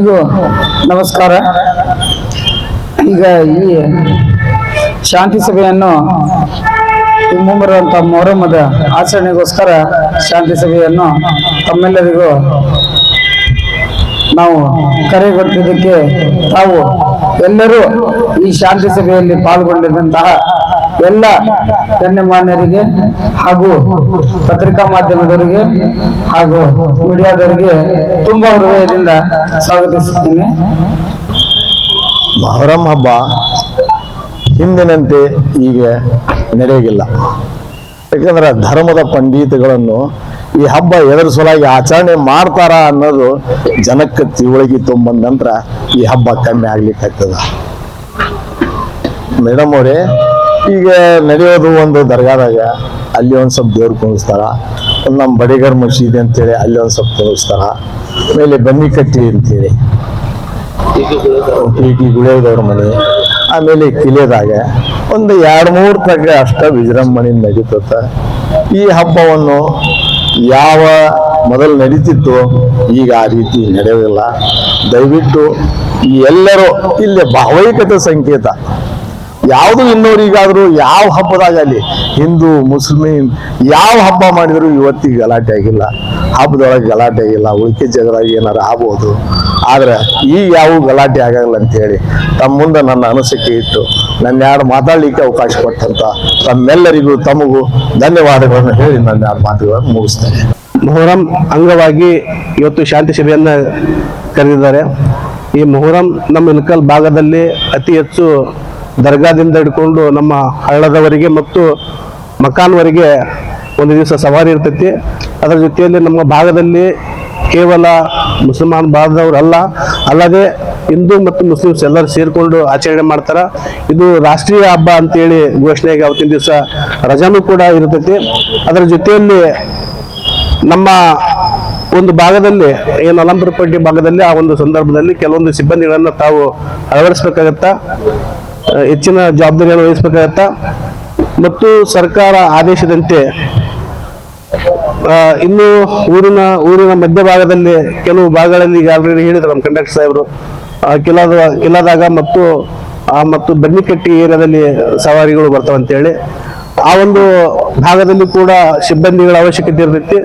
ಎಲ್ಲರಿಗೂ ನಮಸ್ಕಾರ. ಈಗ ಈ ಶಾಂತಿ ಸಭೆಯನ್ನು ಈ ಮುಂಬರುವಂತ ಮೊಹರಮದ ಆಚರಣೆಗೋಸ್ಕರ ಶಾಂತಿ ಸಭೆಯನ್ನು ತಮ್ಮೆಲ್ಲರಿಗೂ ನಾವು ಕರೆ ಕೊಟ್ಟಿದ್ದಕ್ಕೆ ತಾವು ಎಲ್ಲರೂ ಈ ಶಾಂತಿ ಸಭೆಯಲ್ಲಿ ಪಾಲ್ಗೊಂಡಿದ್ದಂತಹ ಎಲ್ಲ ಗಣ್ಯಮಾನ್ಯರಿಗೆ ಹಾಗೂ ಪತ್ರಿಕಾ ಮಾಧ್ಯಮದವರಿಗೆ ಹಾಗೂ ಮೀಡಿಯಾದವರಿಗೆ ತುಂಬಾ ಹೃದಯದಿಂದ ಸ್ವಾಗತಿಸುತ್ತೇನೆ. ಮೊಹರಂ ಹಬ್ಬ ಹಿಂದಿನಂತೆ ಈಗ ನಡೆಯಲ್ಲ ಯಾಕಂದ್ರೆ ಧರ್ಮದ ಪಂಡಿತಗಳನ್ನು ಈ ಹಬ್ಬ ಎದರ ಆಚರಣೆ ಮಾಡ್ತಾರ ಅನ್ನೋದು ಜನಕ್ಕೆ ತಿಳುವಳಿಕೆ ತುಂಬಂದ ನಂತರ ಈ ಹಬ್ಬ ಕಮ್ಮಿ ಆಗ್ಲಿಕ್ಕೆ ಆಗ್ತದ ಮೇಡಮ್ ಅವರೇ ಈಗ ನಡೆಯೋದು ಒಂದು ದರ್ಗಾದಾಗ, ಅಲ್ಲಿ ಒಂದು ಸ್ವಲ್ಪ ದೇವ್ರು ಕುಣಿಸ್ತಾರ ನಮ್ಮ ಬಡಿಗರ್ ಮಸೀದಿ ಅಂತೇಳಿ ಅಲ್ಲಿ ಒಂದು ಸ್ವಲ್ಪ ಕುಣಿಸ್ತಾರ ಆಮೇಲೆ ಬನ್ನಿ ಕಟ್ಟಿ ಅಂತೇಳಿ. ಪೀಟಿ ಗುಳೇದವ್ರ ಮನೆ. ಆಮೇಲೆ ಕಿಲೆದಾಗ ಒಂದು ಎರಡು ಮೂರು ತಗ ಅಷ್ಟ ವಿಜೃಂಭಣೆ ನಡೀತದ ಈ ಹಬ್ಬವನ್ನು ಯಾವ ಮೊದಲು ನಡೀತಿತ್ತು, ಈಗ ಆ ರೀತಿ ನಡೆಯೋದಿಲ್ಲ. ದಯವಿಟ್ಟು ಈ ಎಲ್ಲರೂ, ಇಲ್ಲಿ ಭಾವೈಕತೆ ಸಂಕೇತ. ಯಾವುದು ಇನ್ನೋರಿಗಾದರೂ ಯಾವ ಹಬ್ಬದಾಗಲಿ ಹಿಂದೂ, ಮುಸ್ಲಿಂ ಯಾವ ಹಬ್ಬ ಮಾಡಿದ್ರು ಇವತ್ತಿಗೆ ಗಲಾಟೆ ಆಗಿಲ್ಲ. ಹಬ್ಬದೊಳಗೆ ಗಲಾಟೆ ಆಗಿಲ್ಲ. ಉಳಿಕೆ ಜಗದಾಗ ಏನಾರು ಆಗ್ಬೋದು. ಆದ್ರೆ ಈ ಯಾವ ಗಲಾಟೆ ಆಗಲ್ಲ ಅಂತ ಹೇಳಿ ತಮ್ಮ ಮುಂದೆ ನನ್ನ ಅನಿಸಿಕೆ ಇಟ್ಟು ನನ್ನ ಯಾರು ಮಾತಾಡ್ಲಿಕ್ಕೆ ಅವಕಾಶ ಕೊಟ್ಟಂತ ತಮ್ಮೆಲ್ಲರಿಗೂ ತಮಗೂ ಧನ್ಯವಾದಗಳನ್ನು ಹೇಳಿ ನನ್ನ ಯಾರು ಮಾತುಗಳನ್ನು ಮುಗಿಸ್ತೇನೆ. ಮೊಹರಂ ಅಂಗವಾಗಿ ಇವತ್ತು ಶಾಂತಿ ಸಭೆಯನ್ನ ಕರೆದಿದ್ದಾರೆ. ಈ ಮೊಹರಂ ನಮ್ಮ ಇಳಕಲ್ ಭಾಗದಲ್ಲಿ ಅತಿ ಹೆಚ್ಚು ದರ್ಗಾದಿಂದ ಹಿಡ್ಕೊಂಡು ನಮ್ಮ ಹಳ್ಳದವರಿಗೆ ಮತ್ತು ಮಕಾನ್ವರೆಗೆ ಒಂದು ದಿವಸ ಸವಾರಿ ಇರ್ತೈತಿ. ಅದರ ಜೊತೆಯಲ್ಲಿ ನಮ್ಮ ಭಾಗದಲ್ಲಿ ಕೇವಲ ಮುಸಲ್ಮಾನ್ ಭಾಗದವರಲ್ಲ ಅಲ್ಲದೆ ಹಿಂದೂ ಮತ್ತು ಮುಸ್ಲಿಮ್ಸ್ ಎಲ್ಲರೂ ಸೇರಿಕೊಂಡು ಆಚರಣೆ ಮಾಡ್ತಾರೆ. ಇದು ರಾಷ್ಟ್ರೀಯ ಹಬ್ಬ ಅಂತೇಳಿ ಘೋಷಣೆಗೆ ಅವತ್ತಿನ ದಿವಸ ರಜಾನೂ ಕೂಡ ಇರ್ತೈತಿ. ಅದರ ಜೊತೆಯಲ್ಲಿ ನಮ್ಮ ಒಂದು ಭಾಗದಲ್ಲಿ, ಏನು ಅಲಂಪುರಪಟ್ಟಿ ಭಾಗದಲ್ಲಿ ಆ ಒಂದು ಸಂದರ್ಭದಲ್ಲಿ ಕೆಲವೊಂದು ಸಿಬ್ಬಂದಿಗಳನ್ನು ತಾವು ಅಳವಡಿಸ್ಬೇಕಾಗತ್ತ. ಹೆಚ್ಚಿನ ಜವಾಬ್ದಾರಿಯನ್ನು ವಹಿಸಬೇಕಾಗತ್ತ? ಮತ್ತು ಸರ್ಕಾರ ಆದೇಶದಂತೆ ಇನ್ನೂ ಊರಿನ ಊರಿನ ಮಧ್ಯಭಾಗದಲ್ಲಿ ಕೆಲವು ಭಾಗಗಳಲ್ಲಿ ಈಗ ಆಲ್ರೆಡಿ ಹೇಳಿದ್ರು ನಮ್ಮ ಕಂಡಕ್ಟರ್ ಸಾಹೇಬರು. ಕಿಲಾದ, ಕಿಲಾದಾಗ ಮತ್ತು ಮತ್ತು ಬೆನ್ನಿಕಟ್ಟಿ ಏರಿಯಾದಲ್ಲಿ ಸವಾರಿಗಳು ಬರ್ತಾವ ಅಂತೇಳಿ ಆ ಒಂದು ಭಾಗದಲ್ಲಿ ಕೂಡ ಸಿಬ್ಬಂದಿಗಳ ಅವಶ್ಯಕತೆ ಇರ್ತೈತಿ.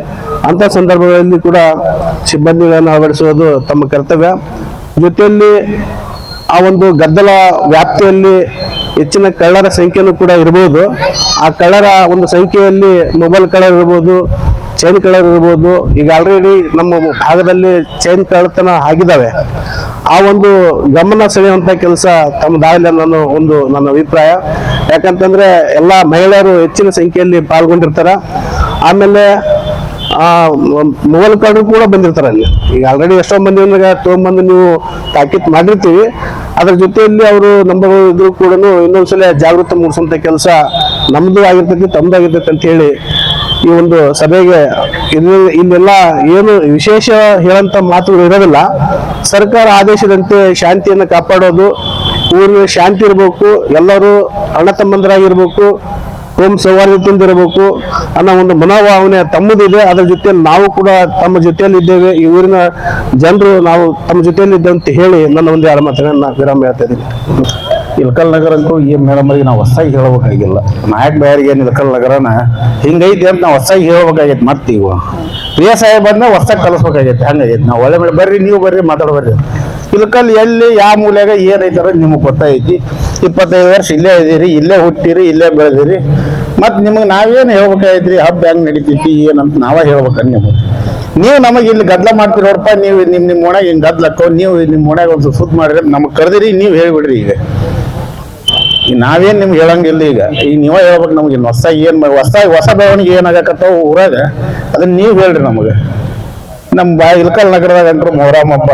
ಅಂತ ಸಂದರ್ಭಗಳಲ್ಲಿ ಕೂಡ ಸಿಬ್ಬಂದಿಗಳನ್ನು ಅಳವಡಿಸುವುದು ತಮ್ಮ ಕರ್ತವ್ಯ. ಜೊತೆಯಲ್ಲಿ ಆ ಒಂದು ಗದ್ದಲ ವ್ಯಾಪ್ತಿಯಲ್ಲಿ ಹೆಚ್ಚಿನ ಕಳ್ಳರ ಸಂಖ್ಯೆನೂ ಕೂಡ ಇರಬಹುದು ಆ ಕಳ್ಳರ ಒಂದು ಸಂಖ್ಯೆಯಲ್ಲಿ ಮೊಬೈಲ್ ಕಳ್ಳರ್ ಇರ್ಬೋದು ಚೈನ್ ಕಳ್ಳರ್ ಇರ್ಬೋದು, ಈಗ ಆಲ್ರೆಡಿ ನಮ್ಮ ಭಾಗದಲ್ಲಿ ಚೈನ್ ಕಳ್ಳತನ ಆಗಿದ್ದಾವೆ. ಆ ಒಂದು ಗಮನ ಸೆಳೆಯುವಂಥ ಕೆಲಸ ತಮ್ಮದಾಗಲಿ ಅನ್ನೋ ಒಂದು ನನ್ನ ಅಭಿಪ್ರಾಯ. ಯಾಕಂತಂದ್ರೆ ಎಲ್ಲಾ ಮಹಿಳೆಯರು ಹೆಚ್ಚಿನ ಸಂಖ್ಯೆಯಲ್ಲಿ ಪಾಲ್ಗೊಂಡಿರ್ತಾರೆ. ಆಮೇಲೆ ಆ ಮೊಬೈಲ್ ಕಾರ್ಡು ಕೂಡ ಬಂದಿರ್ತಾರೆ ಅಲ್ಲಿ. ಈಗ ಆಲ್ರೆಡಿ ಎಷ್ಟೋ ಮಂದಿ ಅಂದ್ರೆ ತೊಗೊಂಬಂದು ನೀವು ತಾಕೀತ್ ಮಾಡಿರ್ತೀವಿ. ಅದ್ರ ಜೊತೆಯಲ್ಲಿ ಅವರು ನಂಬರ್ ಇದ್ರು ಕೂಡ ಇನ್ನೊಂದ್ಸಲ ಜಾಗೃತಿ ಮೂಡಿಸುವಂತ ಕೆಲಸ ನಮ್ದು ಆಗಿರ್ತೈತಿ, ತಮ್ದು ಆಗಿರ್ತೈತಿ ಅಂತ ಹೇಳಿ ಈ ಒಂದು ಸಭೆಗೆ ಇಲ್ಲೆಲ್ಲ ಏನು ವಿಶೇಷ ಹೇಳಂತ ಮಾತುಗಳು ಇರೋದಿಲ್ಲ. ಸರ್ಕಾರ ಆದೇಶದಂತೆ ಶಾಂತಿಯನ್ನು ಕಾಪಾಡೋದು, ಊರಿನ ಶಾಂತಿ ಇರಬೇಕು, ಎಲ್ಲರೂ ಅಣ್ಣ ತಮ್ಮಂದರಾಗಿರ್ಬೇಕು ಹೋಮ್ ಸೌಹಾರ್ದ ತಿಂದಿರಬೇಕು ಅನ್ನೋ ಒಂದು ಮನೋಭಾವನೆ ತಮ್ಮದಿದೆ. ಅದರ ಜೊತೆ ನಾವು ಕೂಡ ತಮ್ಮ ಜೊತೆಯಲ್ಲಿ ಇದ್ದೇವೆ ಈ ಊರಿನ ಜನರು ನಾವು ತಮ್ಮ ಜೊತೆಯಲ್ಲಿ ಇದ್ದೇವೆ ಅಂತ ಹೇಳಿ ನನ್ನ ಒಂದು ಎರಡು ಮಾತನ್ನ ನಾನು ವಿರಾಮ ಹೇಳ್ತಾ ಇದ್ದೀನಿ. ಇಳಕಲ್ ಅಂತೂ ಈ ಅವರಿಗೆ ನಾವು ಹೊಸಾಗಿ ಹೇಳಬೇಕಾಗಿಲ್ಲ. ನಾಯಕ್ ಬ್ಯಾರಿಗೆ ಏನು ಇಲ್ಕಲ್ ನಗರನ? ಹಿಂಗೈತಿ ಅಂತ ನಾವು ಹೊಸಾಗಿ ಹೇಳ್ಬೇಕಾಗೈತೆ ಮತ್ತೆ ಈಗ ಪಿ ಎಸ್ ಐ ಬಂದ ಹೊಸಾಗಿ ಕಲಿಸ್ಬೇಕಾಗೈತೆ ಹಂಗಾಗೈತೆ. ನಾವು ಒಳ್ಳೆ ಮೇಲೆ ಬರ್ರಿ, ನೀವು ಬರ್ರಿ ಮಾತಾಡ ಇಳಕಲ್ ಎಲ್ಲಿ ಯಾವ ಮೂಲೆಗ ಏನೈತೆ ಅನ್ನೋದು ನಿಮಗೆ ಗೊತ್ತೈತಿ. ಇಪ್ಪತ್ತೈದು ವರ್ಷ ಇಲ್ಲೇ ಇದೀರಿ ಇಲ್ಲೇ ಹುಟ್ಟಿರಿ, ಇಲ್ಲೇ ಬೆಳೆದಿರಿ. ಮತ್ತು ನಿಮಗೆ ನಾವೇನು ಹೇಳ್ಬೇಕಾಗೈತ್ರಿ ಹಬ್ಬ ಹೆಂಗ್ ನಡೀತೈತಿ, ಏನಂತ ನಾವೇ ಹೇಳ್ಬೇಕ ನಿಮಗೆ. ನೀವು ನಮಗೆ ಇಲ್ಲಿ ಗದ್ದಲ ಮಾಡ್ತೀರಿ ನೋಡಪ್ಪ, ನೀವು ನಿಮ್ಮ ನಿಮ್ಮ ಓಣ್ಯಾಗ ಹಿಂಗೆ ಹಾಕೋ, ನೀವು ನಿಮ್ಮ ಓಣ್ಯಾಗ ಒಂದು ಸುತ್ತ ಮಾಡಿದ್ರೆ ನಮಗೆ ಕರೆದಿರಿ, ನೀವು ಹೇಳ್ಬಿಡ್ರಿ ಈಗ. ನಾವೇನ್ ನಿಮ್ಗೆ ಹೇಳಂಗಿಲ್ಲ ಈಗ. ಈಗ ನೀವೇ ಹೇಳ್ಬೇಕು ನಮ್ಗೆ, ಇನ್ನು ಹೊಸ ಏನ್ ಹೊಸ ಹೊಸ ಬೆಳವಣಿಗೆ ಏನಾಗಕತ್ತಾವ ಊರಾಗ, ಅದನ್ನ ನೀವು ಹೇಳ್ರಿ ನಮಗೆ. ನಮ್ಮ ಬಾ ಇಲ್ಕಲ್ ನಗರದಾಗ ಅಂಟ್ರು ಮೊಹರಂ ಹಬ್ಬ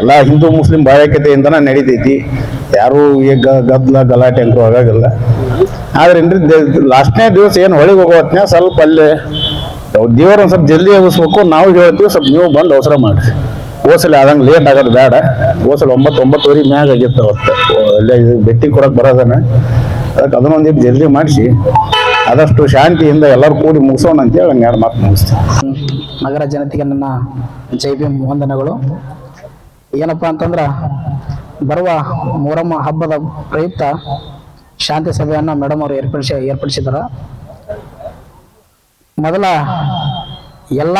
ಎಲ್ಲ ಹಿಂದೂ ಮುಸ್ಲಿಂ ಭಾವೈಕ್ಯತೆಯಿಂದನ ನಡೀತೈತಿ. ಯಾರು ಈಗ ಗದ್ದಲ ಗಲಾಟೆ ಅಂತೂ ಆಗಾಗಿಲ್ಲ ಆದ್ರೆ ಲಾಸ್ಟ್ನೇ ದಿವಸ ಏನು ಹೊಳಿಗೆ ಹೋಗೋ ಹೊತ್ನ್ಯಾಗ ಸ್ವಲ್ಪ ಅಲ್ಲೇ ದೇವ್ರ ಒಂದ್ ಸ್ವಲ್ಪ ಜಲ್ದಿ ಎಬ್ಬಿಸ್ಬೇಕು ನಾವು ಹೇಳ್ತೀವಿ ಸ್ವಲ್ಪ ನೀವು ಬಂದು ಅವಸರ ಮಾಡಿರಿ. ಓಸಲಿ ಆದಂಗೆ ಲೇಟ್ ಆಗೋದು ಬೇಡ. ಓಸಲಿ ಒಂಬತ್ತು ಒಂಬತ್ತುವರೆ ಮ್ಯಾಗ ಆಗಿತ್ತು ಅವತ್ತು. ಅಲ್ಲೇ ಭೇಟಿ ಕೊಡಕ್ ಬರೋದನ್ನ. ಅದಕ್ಕೆ ಅದನ್ನೊಂದಿಟ್ಟು ಜಲ್ದಿ ಮಾಡಿಸಿ. ಆದಷ್ಟು ಶಾಂತಿಯಿಂದ ಎಲ್ಲರೂ ಕೂಡಿ ಮುಗಿಸೋಣ ಅಂತೇಳಿ ಹಂಗೆ ಎರಡು ಮಾತು ಮುಗಿಸ್ತೀನಿ. ನಗರ ಜನತೆಗೆ ನನ್ನ ಜೈ ಭೀಮ್ ವಂದನೆಗಳು. ಏನಪ್ಪಾ ಅಂತಂದ್ರ, ಬರುವ ಮೊರಮ್ಮ ಹಬ್ಬದ ಪ್ರಯುಕ್ತ ಶಾಂತಿ ಸಭೆಯನ್ನ ಮೇಡಮ್ ಅವರು ಏರ್ಪಡಿಸ ಏರ್ಪಡಿಸಿದ್ರ. ಮೊದಲ ಎಲ್ಲ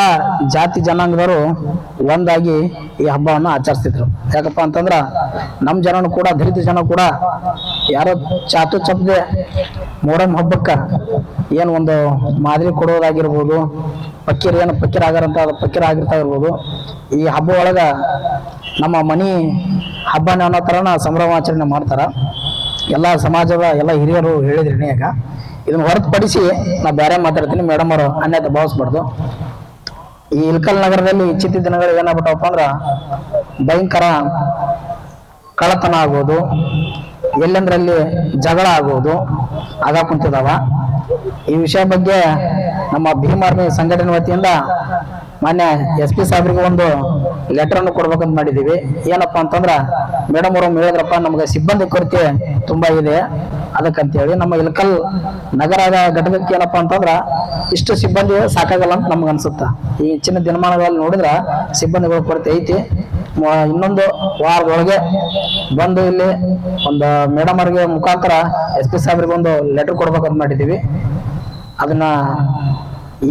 ಜಾತಿ ಜನಾಂಗದವರು ಒಂದಾಗಿ ಈ ಹಬ್ಬವನ್ನು ಆಚರಿಸ್ತಿದ್ರು. ಯಾಕಪ್ಪ ಅಂತಂದ್ರ ನಮ್ಮ ಜನನು ಕೂಡ, ದಲಿತ ಜನ ಕೂಡ ಯಾರೋ ಚಾತು ಚಪ್ಪದೆ ಮೊಹರಂ ಹಬ್ಬಕ್ಕ ಏನು ಒಂದು ಮಾದರಿ ಕೊಡೋದಾಗಿರ್ಬೋದು ಪಕ್ಕೀರ್ ಏನು ಪಕ್ಕೀರ್ ಆಗಾರಂತ ಅದು ಪಕ್ಕೀರ್ ಆಗಿರ್ತಾ ಇರ್ಬೋದು ಈ ಹಬ್ಬ ಒಳಗೆ ನಮ್ಮ ಮನಿ ಹಬ್ಬನ ಅನ್ನೋ ಥರನ ಸಂಭ್ರಮಾಚರಣೆ ಮಾಡ್ತಾರೆ. ಎಲ್ಲ ಸಮಾಜದ ಎಲ್ಲ ಹಿರಿಯರು ಹೇಳಿದ್ರಿ ಈಗ ಇದನ್ನ ಹೊರತುಪಡಿಸಿ ನಾ ಬೇರೆ ಮಾತಾಡ್ತೀನಿ, ಮೇಡಮ್ ಅವರು ಅನ್ಯತೆ ಭಾವಿಸ್ಬಾರ್ದು. ಈ ಇಲ್ಕಲ್ ನಗರದಲ್ಲಿ ಇಚ್ಛಿತ ದಿನಗಳು ಏನಾಗ್ಬಿಟ್ಟವಪ್ಪ ಅಂದ್ರೆ ಭಯಂಕರ ಕಳತನ ಆಗೋದು, ಎಲ್ಲೆಂದ್ರಲ್ಲಿ ಜಗಳ ಆಗೋದು ಆಗ ಕುಂತಿದಾವ. ಈ ವಿಷಯ ಬಗ್ಗೆ ನಮ್ಮ ಭೀಮಾರ್ಮಿ ಸಂಘಟನೆ ವತಿಯಿಂದ ಮಾನ್ಯ ಎಸ್ ಪಿ ಸಾಹೇಬ್ರಿಗೆ ಒಂದು ಲೆಟರ್ ಅನ್ನು ಕೊಡ್ಬೇಕಂತ ಮಾಡಿದೀವಿ ಏನಪ್ಪಾ ಅಂತಂದ್ರ ಮೇಡಮ್ ಅವರು ಹೇಳಿದ್ರಪ್ಪ, ನಮ್ಗೆ ಸಿಬ್ಬಂದಿ ಕೊರತೆ ತುಂಬಾ ಇದೆ. ಅದಕ್ಕಂತೇಳಿ ನಮ್ಮ ಇಲಕಲ್ ನಗರದ ಘಟಕಕ್ಕೆ ಏನಪ್ಪಾ ಅಂತಂದ್ರ, ಇಷ್ಟು ಸಿಬ್ಬಂದಿ ಸಾಕಾಗಲ್ಲ ಅಂತ ನಮ್ಗೆ ಅನ್ಸುತ್ತ. ಈ ಹೆಚ್ಚಿನ ದಿನಮಾನಗಳಲ್ಲಿ ನೋಡಿದ್ರ ಸಿಬ್ಬಂದಿಗಳ ಕೊರತೆ ಐತಿ. ಇನ್ನೊಂದು ವಾರದೊಳಗೆ ಬಂದು ಇಲ್ಲಿ ಒಂದು ಮೇಡಮ್ ಅವರಿಗೆ ಮುಖಾಂತರ ಎಸ್ ಪಿ ಸಾಹೇಬ್ರಿಗೆ ಒಂದು ಲೆಟರ್ ಕೊಡ್ಬೇಕಂತ ಮಾಡಿದ್ದೀವಿ. ಅದನ್ನ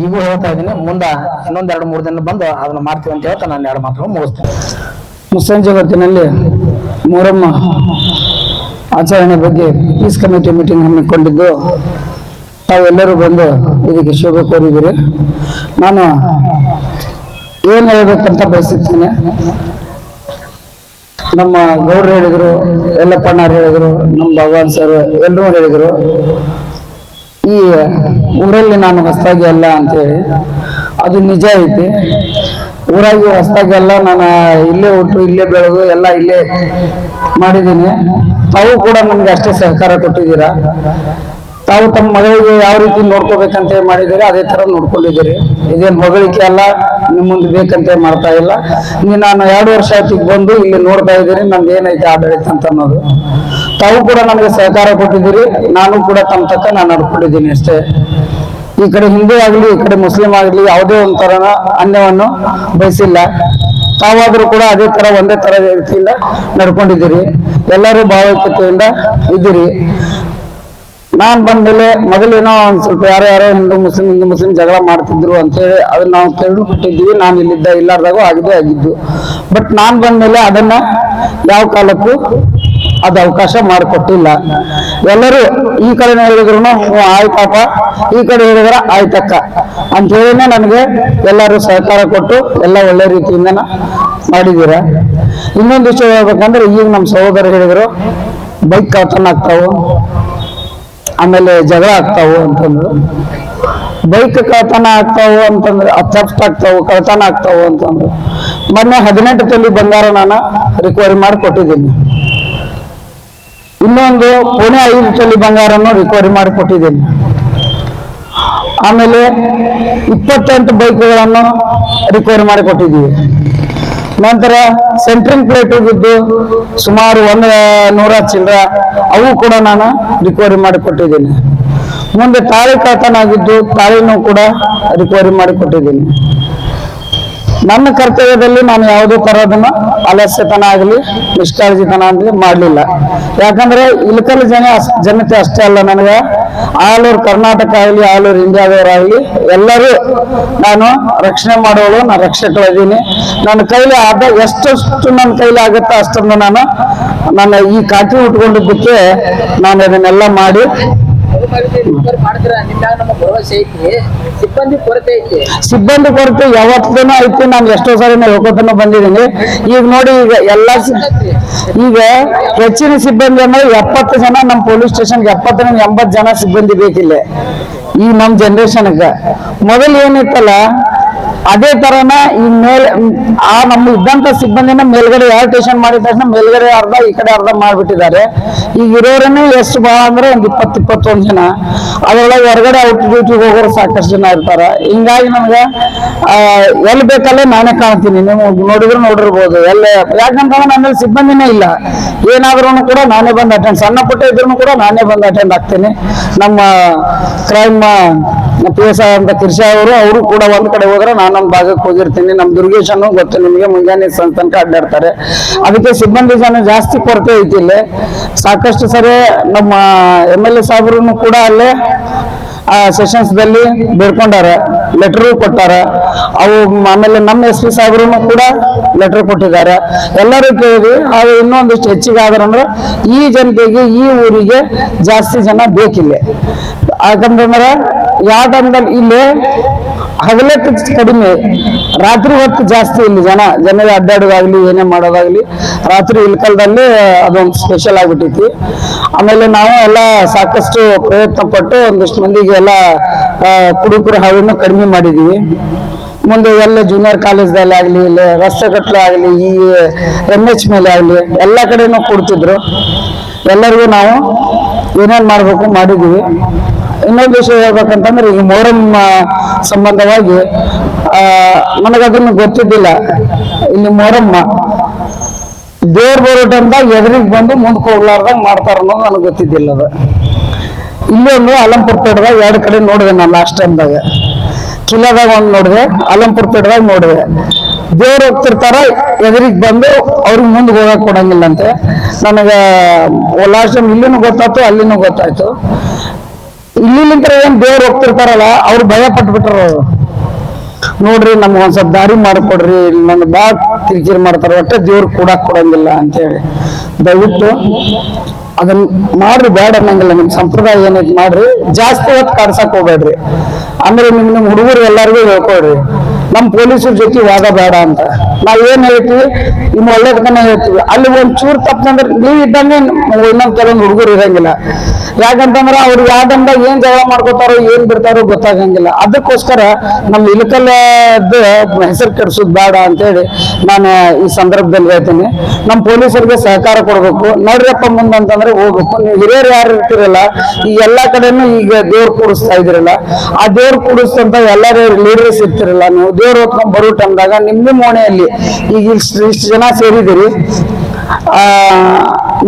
ಈಗೂ ಹೇಳ್ತಾ ಇದ್ದೀನಿ. ಮುಂದೆ ಇನ್ನೊಂದು ಎರಡು, ಮೂರು ದಿನ ಬಂದು ಅದನ್ನ ಮಾಡ್ತೀವಿ ಅಂತ ಹೇಳ್ತಾ ನಾನು ಎರಡು ಮಾತ್ರ ಮುಗಿಸ್ತೀನಿ. ಮುಸ್ಲಿಂ ಜಗತ್ತಿನಲ್ಲಿ ಮೊರಮ್ಮ ಆಚರಣೆ ಬಗ್ಗೆ ಪೀಸ್ ಕಮಿಟಿ ಮೀಟಿಂಗ್ ಹಮ್ಮಿಕೊಂಡಿದ್ದು. ತಾವೆಲ್ಲರೂ ಬಂದು ಇದಕ್ಕೆ ಶೋಭೆ ಕೋರಿದ್ದೀರಿ. ನಾನು ಏನು ಹೇಳ್ಬೇಕಂತ ಬಯಸುತ್ತೇನೆ ನಮ್ಮ ಗೌಡ್ರು ಹೇಳಿದ್ರು, ಯಲ್ಲಪ್ಪಣ್ಣವ್ರು ಹೇಳಿದ್ರು, ನಮ್ಮ ಭಗವಾನ್ ಸರ್ ಎಲ್ಲರೂ ಹೇಳಿದ್ರು, ಈ ಊರಲ್ಲಿ ನಾನು ಹೊಸದಾಗಿ ಅಲ್ಲ ಅಂತೇಳಿ. ಅದು ನಿಜ ಐತಿ. ಊರಾಗಿ ಹೊಸದಾಗಿ ಅಲ್ಲ, ನಾನು ಇಲ್ಲೇ ಹುಟ್ಟು ಇಲ್ಲೇ ಬೆಳೆದು ಎಲ್ಲ ಇಲ್ಲೇ ಮಾಡಿದ್ದೀನಿ. ತಾವು ಕೂಡ ನಮ್ಗೆ ಅಷ್ಟೇ ಸಹಕಾರ ಕೊಟ್ಟಿದ್ದೀರಾ? ತಾವು ತಮ್ಮ ಮಗಳಿಗೆ ಯಾವ ರೀತಿ ನೋಡ್ಕೋಬೇಕಂತ ಮಾಡಿದ್ದೀರಿ, ಅದೇ ತರ ನೋಡ್ಕೊಂಡಿದ್ದೀರಿ. ಇದೇನು ಹೊಗಳಿಕೆ ಅಲ್ಲ ನಿಮ್ಮ ಮುಂದೆ ಬೇಕಂತ ಮಾಡ್ತಾ ಇಲ್ಲ. ನೀ ನಾನು ಎರಡು ವರ್ಷ ಆಯ್ತು ಬಂದು ಇಲ್ಲಿ ನೋಡ್ತಾ ಇದ್ದೀರಿ ನಮ್ದು ಏನೈತೆ ಆಡಳಿತ ಅಂತ ಅನ್ನೋದು. ತಾವು ಕೂಡ ನನಗೆ ಸಹಕಾರ ಕೊಟ್ಟಿದ್ದೀರಿ, ನಾನು ಕೂಡ ತಮ್ಮ ತಕ್ಕ ನಾನು ನಡ್ಕೊಂಡಿದ್ದೀನಿ ಅಷ್ಟೇ. ಈ ಕಡೆ ಹಿಂದೂ ಆಗಲಿ, ಈ ಕಡೆ ಮುಸ್ಲಿಂ ಆಗಲಿ, ಯಾವುದೇ ಒಂದು ಒಂಥರ ಅನ್ಯವನ್ನು ಬಯಸಿಲ್ಲ. ತಾವಾದರೂ ಕೂಡ ಅದೇ ತರ ಒಂದೇ ತರ ರೀತಿಯಿಂದ ನಡ್ಕೊಂಡಿದ್ದೀರಿ. ಎಲ್ಲರೂ ಭಾವೈಕ್ಯತೆಯಿಂದ ಇದ್ದೀರಿ. ನಾನ್ ಬಂದ್ಮೇಲೆ ಮೊದಲೇನೋ ಒಂದ್ ಸ್ವಲ್ಪ ಯಾರೋ ಯಾರೋ ಹಿಂದೂ ಮುಸ್ಲಿಂ ಹಿಂದೂ ಮುಸ್ಲಿಂ ಜಗಳ ಮಾಡ್ತಿದ್ರು ಅಂತೇಳಿ ಅದನ್ನ ನಾವು ಕೇಳ್ಬಿಟ್ಟಿದ್ವಿ ನಾನು ಇಲ್ಲಿದ್ದ ಇಲ್ಲಾರ್ದಾಗೂ ಆಗಿದ್ದೇ ಆಗಿದ್ದು. ಬಟ್ ನಾನ್ ಬಂದ್ಮೇಲೆ ಅದನ್ನ ಯಾವ ಕಾಲಕ್ಕೂ ಅದು ಅವಕಾಶ ಮಾಡಿಕೊಟ್ಟಿಲ್ಲ. ಎಲ್ಲರೂ ಈ ಕಡೆ ಹೇಳಿದ್ರು ಆಯ್ತಪ್ಪ ಈ ಕಡೆ ಹೇಳಿದ್ರ ಆಯ್ತಕ್ಕ ಅಂತ ಹೇಳಿನೇ ನನಗೆ ಎಲ್ಲರೂ ಸಹಕಾರ ಕೊಟ್ಟು ಎಲ್ಲ ಒಳ್ಳೆ ರೀತಿಯಿಂದ ಮಾಡಿದ್ದೀರ ಇನ್ನೊಂದು ವಿಷಯ ಹೇಳ್ಬೇಕಂದ್ರೆ ಈಗ ನಮ್ಮ ಸಹೋದರ ಹೇಳಿದ್ರು, ಬೈಕ್ ಕಳ್ತನ ಆಗ್ತಾವು ಆಮೇಲೆ ಜಗಳ ಆಗ್ತಾವು ಅಂತಂದ್ರು. ಬೈಕ್ ಕಳ್ತನ ಆಗ್ತಾವು ಅಂತಂದ್ರೆ ಥೆಫ್ಟ್ ಆಗ್ತಾವು ಕಳ್ತನ ಆಗ್ತಾವು ಅಂತಂದ್ರು. ಮೊನ್ನೆ ಹದಿನೆಂಟು ತೊಲಿ ಬಂಗಾರ ನಾನು ರಿಕವರಿ ಮಾಡಿ ಕೊಟ್ಟಿದ್ದೀನಿ ಇನ್ನೊಂದು ಪುಣೆ ಐದು ತೊಲಿ ಬಂಗಾರನು ರಿಕವರಿ ಮಾಡಿ ಕೊಟ್ಟಿದ್ದೀನಿ ಆಮೇಲೆ ಇಪ್ಪತ್ತೆಂಟು ಬೈಕ್ಗಳನ್ನು ರಿಕವರಿ ಮಾಡಿ ಕೊಟ್ಟಿದ್ದೀವಿ ನಂತರ ಸೆಂಟ್ರಿಂಗ್ ಪ್ಲೇಟ್ ಬಿದ್ದು ಸುಮಾರು ಒಂದು ನೂರ ಚಿಲ್ಲರ, ಅವು ಕೂಡ ನಾನು ರಿಕವರಿ ಮಾಡಿ ಕೊಟ್ಟಿದ್ದೀನಿ ಮುಂದೆ ತಾಳಿ ಕಾತನಾಗಿದ್ದು ತಾಳಿನೂ ಕೂಡ ರಿಕವರಿ ಮಾಡಿ ಕೊಟ್ಟಿದ್ದೀನಿ ನನ್ನ ಕರ್ತವ್ಯದಲ್ಲಿ ನಾನು ಯಾವುದೇ ತರಹದನ್ನು ಆಲಸ್ಯತನ ಆಗಲಿ, ನಿಷ್ಕಾಳಜಿತನ ಆಗಲಿ ಮಾಡಲಿಲ್ಲ. ಯಾಕಂದ್ರೆ ಇಳಕಲ್ ಜನ ಜನತೆ ಅಷ್ಟೇ ಅಲ್ಲ ನನಗೆ. ಆಲ್ ಓವರ್ ಕರ್ನಾಟಕ ಆಗಲಿ ಆಲ್ ಓವರ್ ಇಂಡಿಯಾದವರಾಗಲಿ ಎಲ್ಲರೂ ನಾನು ರಕ್ಷಣೆ ಮಾಡೋಳು, ನಾನು ರಕ್ಷಕಳಿದ್ದೀನಿ ನನ್ನ ಕೈಲಿ ಆದ ಎಷ್ಟಷ್ಟು ನನ್ನ ಕೈಲಿ ಆಗುತ್ತೋ ಅಷ್ಟನ್ನು ನಾನು ನನ್ನ ಈ ಕಾಟಿ ಉಟ್ಕೊಂಡಿದ್ದಕ್ಕೆ ನಾನು ಅದನ್ನೆಲ್ಲ ಮಾಡಿ ಸಿಬ್ಬಂದಿ ಕೊರತೆ ಯಾವತ್ತೂ ಐತಿ? ನಾನು ಎಷ್ಟೋ ಸಾರಿ ಹೋಗೋದನ್ನ ಬಂದಿದ್ದೀನಿ. ಈಗ ನೋಡಿ, ಈಗ ಎಲ್ಲ ಈಗ ಹೆಚ್ಚಿನ ಸಿಬ್ಬಂದಿ ಅಂದ್ರೆ ಎಪ್ಪತ್ತು ಜನ ನಮ್ಮ ಪೊಲೀಸ್ ಸ್ಟೇಷನ್ಗೆ ಎಪ್ಪತ್ತರಿಂದ ಎಂಬತ್ತು ಜನ ಸಿಬ್ಬಂದಿ ಬೇಕಿಲ್ಲ. ಈ ನಮ್ಮ ಜನರೇಷನ್ಗೆ ಮೊದಲು ಏನಿತ್ತಲ್ಲ ಅದೇ ತರನ ಈ ಮೇಲೆ ಆ ನಮ್ಮ ಇದ್ದಂತ ಸಿಬ್ಬಂದಿನ ಮೇಲ್ಗಡೆ ಯಾರು ಟೇಷನ್ ಮಾಡಿದ ತಕ್ಷಣ ಮೇಲ್ಗಡೆ ಅರ್ಧ ಈ ಕಡೆ ಅರ್ಧ ಮಾಡ್ಬಿಟ್ಟಿದ್ದಾರೆ. ಈಗ ಇರೋರನ್ನೇ ಎಷ್ಟು ಬಹಳ ಅಂದ್ರೆ ಒಂದ್ ಇಪ್ಪತ್ತು ಇಪ್ಪತ್ತೊಂದು ಜನ. ಅದರೊಳಗೆ ಹೊರಗಡೆ ಔಟ್ ಡ್ಯೂಟಿಗೆ ಹೋಗೋರು ಸಾಕಷ್ಟು ಜನ ಇರ್ತಾರ. ಹಿಂಗಾಗಿ ನಮ್ಗೆ ಆ, ಎಲ್ಲಿ ಬೇಕಲ್ಲೇ ನಾನೇ ಕಾಣ್ತೀನಿ. ನೀವು ನೋಡಿದ್ರು ನೋಡಿರ್ಬೋದು. ಎಲ್ಲ ಯಾಕಂತಂದ್ರೆ ನನ್ನಲ್ಲಿ ಸಿಬ್ಬಂದಿನೇ ಇಲ್ಲ. ಏನಾದ್ರೂ ಕೂಡ ನಾನೇ ಬಂದು ಅಟೆಂಡ್ ಸಣ್ಣ ಪುಟ್ಟ ಇದ್ರೂ ಕೂಡ ನಾನೇ ಬಂದು ಅಟೆಂಡ್ ಆಗ್ತೀನಿ. ನಮ್ಮ ಕ್ರೈಮ್ ಪಿ ಎಸ್ ಅಂತ ಕಿರ್ಶಾ ಅವರು ಅವರು ಕೂಡ ಒಂದ್ ಕಡೆ ಹೋದ್ರೆ ನಾನು ನಮ್ಮ ಭಾಗಕ್ಕೆ ಹೋಗಿರ್ತೀನಿ. ನಮ್ ದುರ್ಗೇಶನು ಗೊತ್ತು ನಿಮಗೆ ಮುಂಜಾನೆ ಸಂತನಕ ತನಕ ಅಡ್ಡಾಡ್ತಾರೆ. ಅದಕ್ಕೆ ಸಿಬ್ಬಂದಿ ಜನ ಜಾಸ್ತಿ ಕೊರತೆ ಐತಿ ಇಲ್ಲಿ ಸಾಕಷ್ಟು ಸರಿ ನಮ್ಮ ಎಂ ಎಲ್ ಎ ಸಾಹೇಬ್ರು ಕೂಡ ಅಲ್ಲೇ ಸೆಷನ್ಸ್ ದಲ್ಲಿ ಬೇಡ್ಕೊಂಡಾರ. ಲೆಟರ್ ಕೊಟ್ಟಾರ. ಅವು ಆಮೇಲೆ ನಮ್ಮ ಎಸ್ ಪಿ ಸಾಹೇಬ್ರು ಕೂಡ ಲೆಟರ್ ಕೊಟ್ಟಿದ್ದಾರೆ. ಎಲ್ಲರೂ ಕೇಳಿದ್ವಿ ಅದು ಇನ್ನೊಂದಿಷ್ಟು ಹೆಚ್ಚಿಗೆ ಆದ್ರಂದ್ರೆ ಈ ಜನತೆಗೆ, ಈ ಊರಿಗೆ ಜಾಸ್ತಿ ಜನ ಬೇಕಿಲ್ಲ. ಯಾಕಂದ್ರೆ ಯಾವ ಇಲ್ಲಿ ಹಗಲಕ್ಕೆ ಕಡಿಮೆ, ರಾತ್ರಿ ಹೊತ್ತು ಜಾಸ್ತಿ ಇಲ್ಲಿ ಜನ ಜನ ಅಡ್ಡಾಡೋದಾಗ್ಲಿ, ಏನೇ ಮಾಡೋದಾಗ್ಲಿ, ರಾತ್ರಿ ಇಲ್ಕಲ್ದಲ್ಲಿ ಅದೊಂದು ಸ್ಪೆಷಲ್ ಆಗ್ಬಿಟ್ಟೈತಿ ಆಮೇಲೆ ನಾವು ಎಲ್ಲ ಸಾಕಷ್ಟು ಪ್ರಯತ್ನ ಪಟ್ಟು ಒಂದಿಷ್ಟು ಮಂದಿಗೆ ಎಲ್ಲ ಕುಡುಕರ ಹಾವನ್ನು ಕಡಿಮೆ ಮಾಡಿದೀವಿ ಮುಂದೆ ಎಲ್ಲ ಜೂನಿಯರ್ ಕಾಲೇಜ್ದಲ್ಲಿ ಆಗಲಿ ಇಲ್ಲ ರಸ್ತೆಗಟ್ಟಲೆ ಆಗಲಿ, ಈ ಎಂ ಎಚ್ ಮೇಲೆ ಆಗಲಿ, ಎಲ್ಲ ಕಡೆನೂ ಕೊಡ್ತಿದ್ರು. ಎಲ್ಲರಿಗೂ ನಾವು ಏನೇನು ಮಾಡಬೇಕು ಮಾಡಿದ್ದೀವಿ. ಇನ್ನೊಂದು ವಿಷಯ ಹೇಳ್ಬೇಕಂತಂದ್ರೆ ಈಗ ಮೊಹರಂ ಸಂಬಂಧವಾಗಿ ನನಗದನ್ನು ಗೊತ್ತಿದ್ದಿಲ್ಲ. ಇಲ್ಲಿ ಮೊಹರಮ್ಮ ದೇವ್ರ ಬರೋಟಂತ ಎದುರಿಗೆ ಬಂದು ಮುಂದಕ್ಕೆ ಹೋಗ್ಲಾರ್ದಂಗೆ ಮಾಡ್ತಾರ ಅನ್ನೋದು ನನಗೆ ಗೊತ್ತಿದ್ದಿಲ್ಲ ಅದು. ಇಲ್ಲಿ ಒಂದು ಅಲಂಪುರ್ ಪೇಟದಾಗ ಎರಡು ಕಡೆ ನೋಡಿದೆ ನಾನು ಲಾಸ್ಟ್ ಟೈಮ್ದಾಗ ಕಿಲಾದಾಗ ಒಂದು ನೋಡಿದೆ, ಅಲಂಪುರ್ ಪೇಟದಾಗ ನೋಡಿದೆ. ದೇವ್ರು ಹೋಗ್ತಿರ್ತಾರ, ಎದುರಿಗೆ ಬಂದು ಅವ್ರಿಗೆ ಮುಂದೆ ಹೋಗಕ್ ಕೊಡಂಗಿಲ್ಲ ಅಂತೆ ನನಗೆ ಲಾಸ್ಟ್ ಟೈಮ್ ಇಲ್ಲಿನೂ ಗೊತ್ತಾಯ್ತು, ಅಲ್ಲಿನೂ ಗೊತ್ತಾಯ್ತು. ಇಲ್ಲಿಂದ ಏನು ದೇವ್ರು ಹೋಗ್ತಿರ್ತಾರಲ್ಲ, ಅವ್ರು ಭಯ ಪಟ್ಬಿಟ್ರು. ನೋಡ್ರಿ, ನಮ್ಗೆ ಒಂದ್ ಸ್ವಲ್ಪ ದಾರಿ ಮಾಡ್ಕೊಡ್ರಿ ನನ್ನ ಭಾಳ ಕಿರಿಕಿರಿ ಮಾಡ್ತಾರ, ಒಟ್ಟೆ ದೇವ್ರು ಕೂಡ ಕೊಡಂಗಿಲ್ಲ ಅಂತೇಳಿ. ದಯವಿಟ್ಟು ಅದನ್ನ ಮಾಡ್ರಿ ಬೇಡ ಅನ್ನಂಗಿಲ್ಲ, ನಿಮ್ ಸಂಪ್ರದಾಯ ಏನೈತಿ ಮಾಡ್ರಿ, ಜಾಸ್ತಿ ಹೊತ್ತು ಕಾಡ್ಸಕ್ ಹೋಗ್ಬೇಡ್ರಿ. ಅಂದ್ರೆ ನಿಮ್ ನಿಮ್ ಹುಡುಗರು ಎಲ್ಲರಿಗೂ ಹೇಳ್ಕೊಡ್ರಿ, ನಮ್ ಪೊಲೀಸರ ಜೊತೆ ವಾದ ಬೇಡ ಅಂತ. ನಾವ್ ಏನ್ ಹೇಳ್ತೀವಿ? ಇನ್ನು ಒಳ್ಳೇದನ್ನ ಹೇಳ್ತೀವಿ. ಅಲ್ಲಿ ಒಂದ್ ಚೂರ್ ತಪ್ಪಂದ್ರೆ ನೀವು ಇದ್ದಂಗೆ ಇನ್ನೊಂದ್ ಕೆಲವೊಂದು ಹುಡುಗರು ಇರಂಗಿಲ್ಲ. ಯಾಕಂತಂದ್ರ ಅವ್ರು ಯಾವ್ದಂಬ ಏನ್ ಜಗಳ ಮಾಡ್ಕೋತಾರೋ, ಏನ್ ಬಿಡ್ತಾರೋ ಗೊತ್ತಾಗಂಗಿಲ್ಲ. ಅದಕ್ಕೋಸ್ಕರ ನಮ್ಮ ಇಳಕಲ್ ಹೆಸರು ಕೆಡ್ಸೋದ್ ಬೇಡ ಅಂತೇಳಿ ನಾನು ಈ ಸಂದರ್ಭದಲ್ಲಿ ಹೇಳ್ತೀನಿ. ನಮ್ಮ ಪೊಲೀಸರಿಗೆ ಸಹಕಾರ ಕೊಡ್ಬೇಕು. ನಡ್ರಪ್ಪ ಮುಂದೆ ಅಂತಂದ್ರೆ ಹೋಗ್ಬೇಕು. ನೀವು ಹಿರಿಯರು ಯಾರು ಇರ್ತಿರಲ್ಲ, ಈ ಎಲ್ಲಾ ಕಡೆನೂ ಈಗ ದೇವ್ರು ಕೂಡಿಸ್ತಾ ಇದಿರಲ್ಲ ಆ ದೇವ್ರು ಕೂಡಿಸ್ತಂತ ಎಲ್ಲರೂ ಲೀಡರ್ಸ್ ಇರ್ತಿರಲ್ಲ, ನೀವು ದೇವ್ರು ಹೊತ್ಕೊಂಡ್ ಬರೋ ಟೈಮ್ದಾಗ ನಿಮ್ದು ಮೋಣೆಯಲ್ಲಿ ಈಗ ಇಷ್ಟು ಜನ ಸೇರಿದಿರಿ ಆ,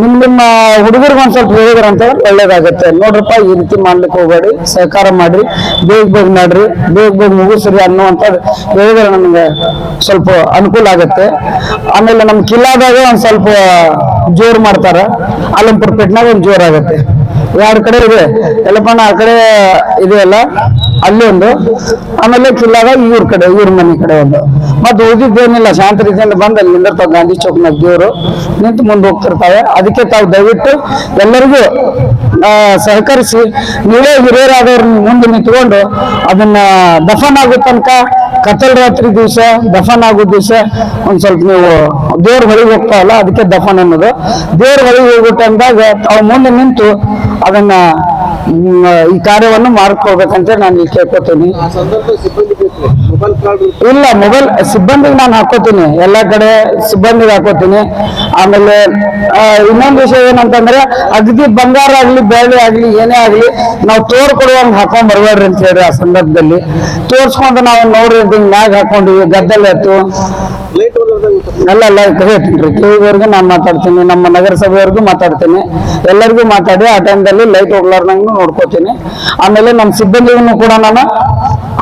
ನಿಮ್ ನಿಮ್ಮ ಹುಡುಗರಿಗೆ ಒಂದ್ ಸ್ವಲ್ಪ ಹೇಳಿದ್ರೆ ಅಂತ ಒಳ್ಳೇದಾಗತ್ತೆ. ನೋಡ್ರಪ್ಪ, ಈ ರೀತಿ ಮಾಡ್ಲಿಕ್ಕೆ ಹೋಗ್ಬೇಡಿ ಸಹಕಾರ ಮಾಡ್ರಿ, ಬೇಗ ಬೇಗ ಮಾಡ್ರಿ, ಬೇಗ ಬೇಗ ಮುಗಿಸ್ರಿ ಅನ್ನುವಂತ ಹೇಳಿದ್ರೆ ನಮ್ಗೆ ಸ್ವಲ್ಪ ಅನುಕೂಲ ಆಗತ್ತೆ. ಆಮೇಲೆ ನಮ್ ಕಿಲ್ಲಾದಾಗ ಒಂದ್ ಸ್ವಲ್ಪ ಜೋರು ಮಾಡ್ತಾರ. ಅಲಂಪುರ್ ಪೇಟ್ನಾಗ ಒಂದ್ ಜೋರ್ ಆಗತ್ತೆ. ಎರಡು ಕಡೆ ಇದೆ? ಎಲ್ಲಪ್ಪಣ್ಣ ಆ ಕಡೆ ಇದೆ ಅಲ್ಲ ಅಲ್ಲಿ ಒಂದು ಆಮೇಲೆ ಕಿಲ್ಲಾಗ ಇವ್ರ ಕಡೆ, ಇವ್ರ ಮನೆ ಕಡೆ ಒಂದು. ಮತ್ತೆ ಉಳಿದಿದ್ದೇನಿಲ್ಲ ಶಾಂತ ರೀತಿಯಿಂದ ಬಂದು ಅಲ್ಲಿ ನಿಂದಿರ್ತಾವ ಗಾಂಧಿ ಚೌಕ್ನಾಗ ದೇವರು. ನಿಂತು ಮುಂದೆ ಹೋಗ್ತಿರ್ತಾವೆ ಅದಕ್ಕೆ ತಾವು ದಯವಿಟ್ಟು ಎಲ್ಲರಿಗೂ ಸಹಕರಿಸಿ, ನೀವೇ ಹಿರಿಯರಾದವ್ರನ್ನ ಮುಂದೆ ನಿಂತ್ಕೊಂಡು ಅದನ್ನ ದಫನ್ ಆಗೋ ತನಕ, ಕತ್ತಲ್ ರಾತ್ರಿ ದಿವಸ ದಫನ್ ಆಗೋ ದಿವಸ ಒಂದ್ ಸ್ವಲ್ಪ ನೀವು ದೇವ್ರ ಹೊಳಿಗೆ ಹೋಗ್ತಾವಲ್ಲ ಅದಕ್ಕೆ ದಫನ್ ಅನ್ನೋದು. ದೇವ್ರ ಹೊಳಿಗೆ ಹೋಗ್ಬಿಟ್ಟು ಅಂದಾಗ ತಾವು ಮುಂದೆ ನಿಂತು ಅದನ್ನ ಈ ಕಾರ್ಯವನ್ನು ಮಾಡ್ಕೊಳ್ಬೇಕಂತ ನಾನು ಇಲ್ಲಿ ಕೇಳ್ಕೊತೀನಿ. ಇಲ್ಲ ಮೊಬೈಲ್ ಸಿಬ್ಬಂದಿಗೆ ನಾನು ಹಾಕೋತೀನಿ. ಎಲ್ಲ ಕಡೆ ಸಿಬ್ಬಂದಿಗೆ ಹಾಕೋತೀನಿ. ಆಮೇಲೆ ಇನ್ನೊಂದು ವಿಷಯ ಏನಂತಂದ್ರೆ ಅಗದಿ ಬಂಗಾರ ಆಗ್ಲಿ ಬೆಳ್ಳಿ ಆಗ್ಲಿ ಏನೇ ಆಗ್ಲಿ ನಾವು ತೋರ್ ಕೊಡುವಂಗ್ ಹಾಕೊಂಡ್ ಬರ್ಬೇಡ್ರಿ ಅಂತ ಹೇಳಿ ಆ ಸಂದರ್ಭದಲ್ಲಿ. ತೋರ್ಸ್ಕೊಂಡು ನಾವು ನೋಡ್ರಿ ಮ್ಯಾಗ್ ಹಾಕೊಂಡಿವಿ ಗದ್ದಲ್ಲಿ ಎತ್ತು ಅಲ್ಲ ಅಲ್ಲ ಕೇಳಿದವ್ರಿಗೆ ನಾನು ಮಾತಾಡ್ತೀನಿ. ನಮ್ಮ ನಗರಸಭೆವರೆಗೂ ಮಾತಾಡ್ತೀನಿ. ಎಲ್ಲರಿಗೂ ಮಾತಾಡಿ, ಆ ಟೈಮ್ದಲ್ಲಿ ಲೈಟ್ ಹೋಗ್ಲಾರ್ದಂಗೂ ನೋಡ್ಕೋತೀನಿ. ಆಮೇಲೆ ನಮ್ಮ ಸಿಬ್ಬಂದಿಗೂ ಕೂಡ ನಾನು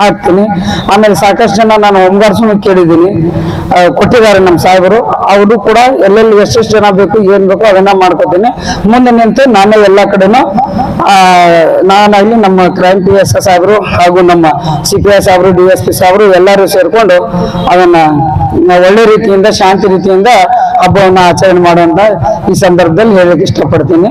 ಹಾಕ್ತೀನಿ. ಆಮೇಲೆ ಸಾಕಷ್ಟು ಜನ ನಾನು ಹೋಮ್ಗಾರ್ಡ್ಸ್ನು ಕೇಳಿದ್ದೀನಿ. ಕೊಟ್ಟಿದ್ದಾರೆ ನಮ್ಮ ಸಾಹೇಬರು. ಅವರು ಕೂಡ ಎಲ್ಲೆಲ್ಲಿ ಎಷ್ಟೆಷ್ಟು ಜನ ಬೇಕು, ಏನು ಬೇಕು ಅದನ್ನ ಮಾಡ್ಕೋತೀನಿ. ಮುಂದೆ ನಿಂತು ನಾನೇ ಎಲ್ಲ ಕಡೆನೂ ನಾನಾಗ್ಲಿ ನಮ್ಮ ಕ್ರೈಮ್ ಪಿ ಎಸ್ ಸಾಹೇಬರು ಹಾಗೂ ನಮ್ಮ ಸಿ ಪಿ ಎಸ್ ಸಾಹೇಬರು, ಡಿ ಎಸ್ ಪಿ ಸಾಹೇಬರು ಎಲ್ಲರೂ ಸೇರಿಕೊಂಡು ಅದನ್ನ ಒಳ್ಳೆ ರೀತಿಯಿಂದ ಶಾಂತಿ ರೀತಿಯಿಂದ ಹಬ್ಬವನ್ನು ಆಚರಣೆ ಮಾಡುವಂತ ಈ ಸಂದರ್ಭದಲ್ಲಿ ಹೇಳಕ್ ಇಷ್ಟಪಡ್ತೀನಿ.